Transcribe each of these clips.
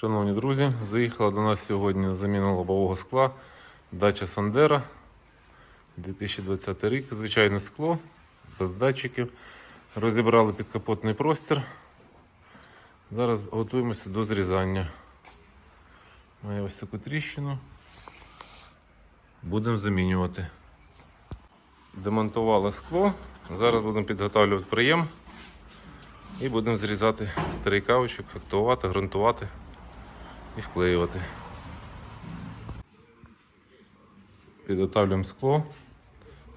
Шановні друзі, заїхала до нас сьогодні заміна лобового скла дача Сандера 2020 рік. Звичайне скло, без датчиків. Розібрали підкапотний простір. Зараз готуємося до зрізання. Має ось таку тріщину. Будемо замінювати. Демонтували скло. Зараз будемо підготовлювати приєм. І будемо зрізати старий кавичок, актувати, ґрунтувати і вклеювати. Підготовлюємо скло,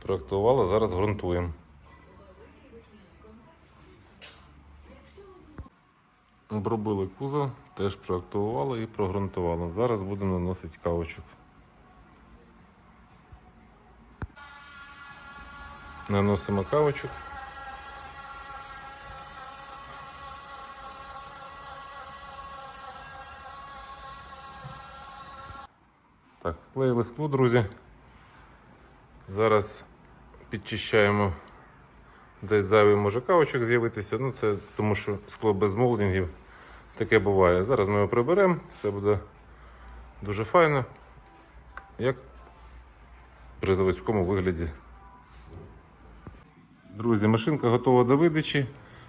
проактували, зараз ґрунтуємо. Обробили кузов, теж проактували і прогрунтували. Зараз будемо наносити кавичок. Наносимо кавичок. Так, вклеїли скло, друзі. Зараз підчищаємо, десь зайвий може кавочок з'явитися. Ну, це тому що скло без молдингів таке буває. Зараз ми його приберемо, все буде дуже файно, як при заводському вигляді. Друзі, машинка готова до видачі,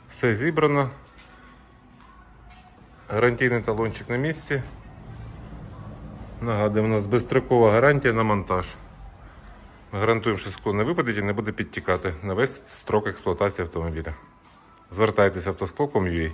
все зібрано. Гарантійний талончик на місці. Нагадую, у нас безстрокова гарантія на монтаж. Гарантуємо, що скло не випаде і не буде підтікати на весь строк експлуатації автомобіля. Звертайтеся автоскло.com.ua